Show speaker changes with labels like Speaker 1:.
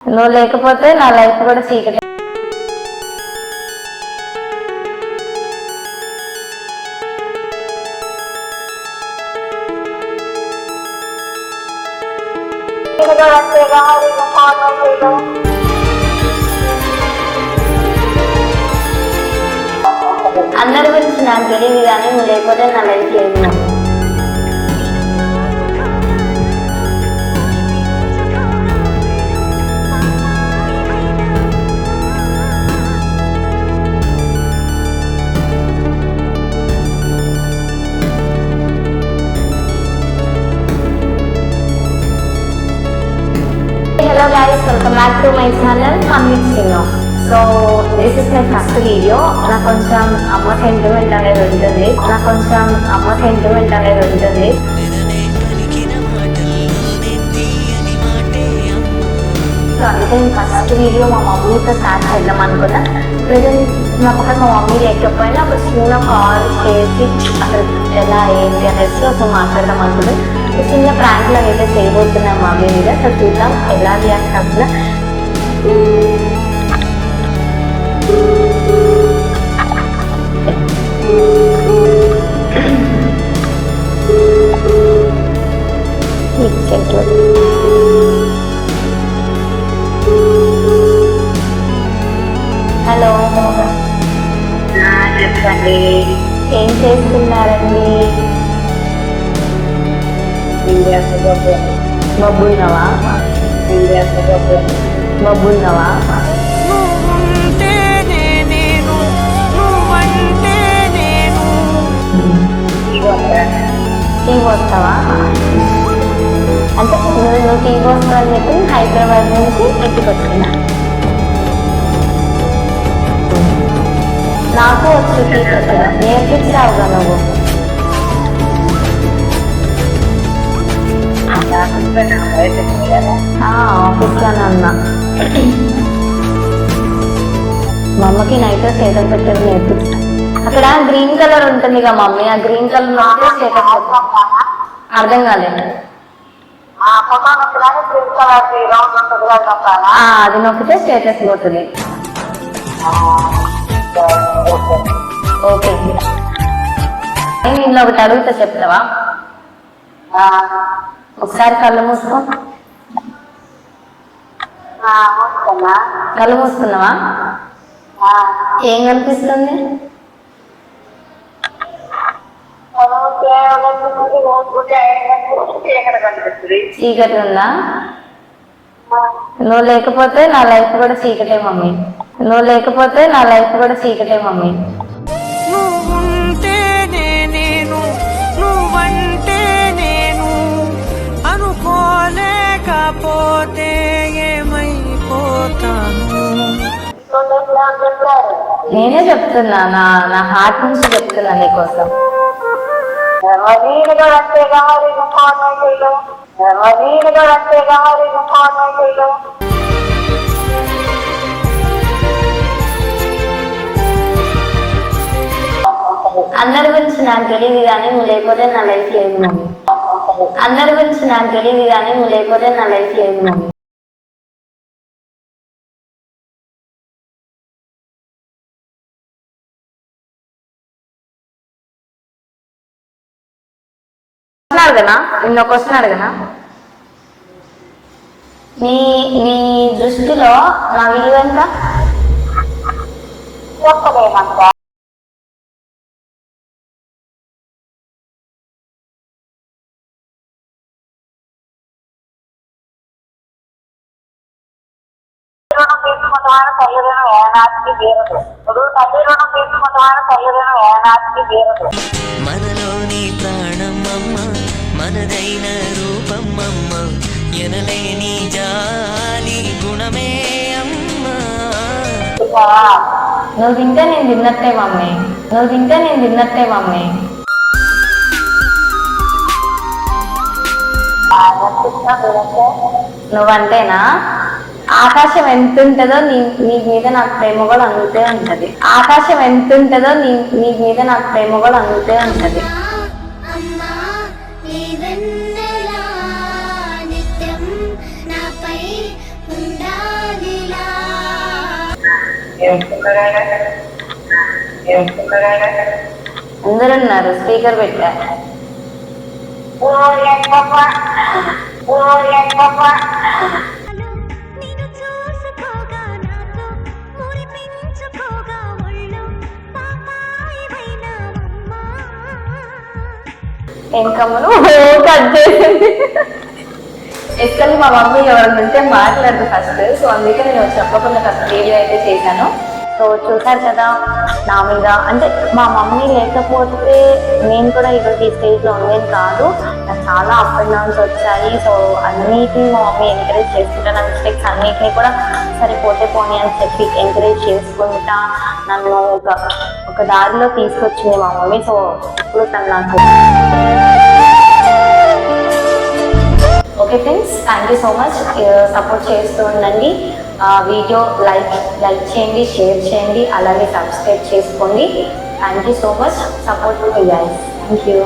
Speaker 1: నువ్వు లేకపోతే నా లైఫ్ కూడా చీకటి. అందరి గురించి నాకు తెలియదు కానీ నువ్వు లేకపోతే నా లైఫ్ లేదు welcome back to my channel Amit Singh so this is my first video నాకు కొంచెం అమ్మ సెంటిమెంట్ అనేది ఉంటుంది. నాకు కొంచెం అమ్మ సెంటిమెంట్ అనేది ఉంటుంది. సో అందుకే నేను ఫస్ట్ వీడియో మా మమ్మీతో స్టార్ట్ చేద్దాం అనుకున్నా. ప్రజెంట్ నా పక్కన మా మమ్మీ లేకపోయినా ఒక చిన్న కాల్ చేసి అసలు ఎలా ఏంటి? అనేసి ఒక మాట్లాడదాం అనుకున్నాను చిన్న ప్రాంక్ లాగా అయితే చేయబోతున్నాం మమ్మీ మీద సో చూద్దాం ఎలా రియాక్ట్ అవుతుందా హలో. చెప్పండి. ఏం చేస్తున్నారండి? మబ్బున్నావా మబ్బున్నావా
Speaker 2: నువ్వుంటేనే నేను నువ్వంటే నేను
Speaker 1: టీ పోస్తావా అంటే నువ్వు నువ్వు టీ పోస్తావని చెప్పి నేను హైదరాబాద్ నుంచి ఇంటికి వచ్చిన నాకు వచ్చు టీ పెట్టడం నేర్పించావుగా నువ్వు ఆ, మా అమ్మకి నైట్ స్టేటస్ పెట్టడం నేర్పించా అక్కడ గ్రీన్ కలర్ ఉంటుంది కదా మమ్మీ ఆ గ్రీన్ కలర్ నొక్కితే స్టేటస్ అర్థం కాలేదు. ఆ, అది నొక్కితే స్టేటస్ పోతుంది. ఓకే. నేను ఇందులో ఒకటి అడుగుతా చెప్తావా? ఒకసారి కళ్ళు మూసుకో. కళ్ళు మూసుకున్నావా? ఏం కనిపిస్తుంది? చీకటి ఉందా? నువ్వు లేకపోతే నా లైఫ్ కూడా చీకటే మమ్మీ. నువ్వు లేకపోతే నా లైఫ్ కూడా చీకటే మమ్మీ.
Speaker 2: అనుకోలేకపోతే ఏమైపోతాను?
Speaker 1: నేనే చెప్తున్నా నా నా హార్ట్ నుంచి చెప్తున్నా నీకోసం. అందరి గురించి నాకు తెలియదు కానీ నువ్వు లేకపోతే నా లైఫ్ లేదు మమ్మీ అందరి గురించి నాకు తెలియదు కానీ నువ్వు లేకపోతే నా లైఫ్ లేదు మమ్మీ అడగనా? నిన్న క్వశ్చన్ అడగనా? నీ నీ దృష్టిలో నా విలువ ఎంత?
Speaker 3: తీసుకుంటామని తల్లిదండ్రులు ఏనాటికి తీరదు ఇప్పుడు తల్లి రుణం తీసుకుంటామని తల్లిదండ్రులు ఏనాటికి తీరదు
Speaker 2: మనలోని ప్రాణమమ్మ మనదైన రూపమమ్మ ఎనలేని జాలి గుణమే అమ్మ.
Speaker 1: నువ్వు తింటే నేను తిన్నట్టే మమ్మీ. నువ్వు తింటే నేను తిన్నట్టే మమ్మీ. నువ్వంటేనా? ఆకాశం ఎంత ఉంటుందో నీ నీ మీద నాకు ప్రేమ కూడా అందుతూ ఉంటది. ఆకాశం ఎంత ఉంటుందో నీ నీ మీద నాకు ప్రేమ కూడా అందుతూ ఉంటది.
Speaker 4: అమ్మా నీ వెన్నెలా
Speaker 1: అందరు ఉన్నారు స్పీకర్ పెట్టా
Speaker 3: ఓ
Speaker 1: ఇంకమ్మను కట్ చేసింది. ఎస్కల్ మా మమ్మీ ఎవరైనా మాట్లాడదు ఫస్ట్ సో అందుకే నేను చెప్పకుండా ఫస్ట్ వీడియో అయితే చేశాను. సో చూసారు కదా నా మీద అంటే మా మమ్మీ లేకపోతే నేను కూడా ఈరోజు ఈ స్టేజ్లో ఉండేది కాదు. నాకు చాలా అప్ అండ్ డౌన్స్ వచ్చాయి. సో అన్నిటిని మా మమ్మీ ఎంకరేజ్ చేసుకుంటా నా మిస్టేక్స్ అన్నిటిని కూడా సరిపోతే పోనీ అని చెప్పి ఎంకరేజ్ చేసుకుంటా. నన్ను ఒక ఒక దారిలో తీసుకొచ్చింది మా మమ్మీ. సో ఇప్పుడు తను నాకు okay friends thank you so much support చేస్తూ ఉండండి. వీడియో లైక్ లైక్ చేయండి షేర్ చేయండి అలాగే సబ్స్క్రైబ్ చేసుకోండి. Thank you so much support to guys thank you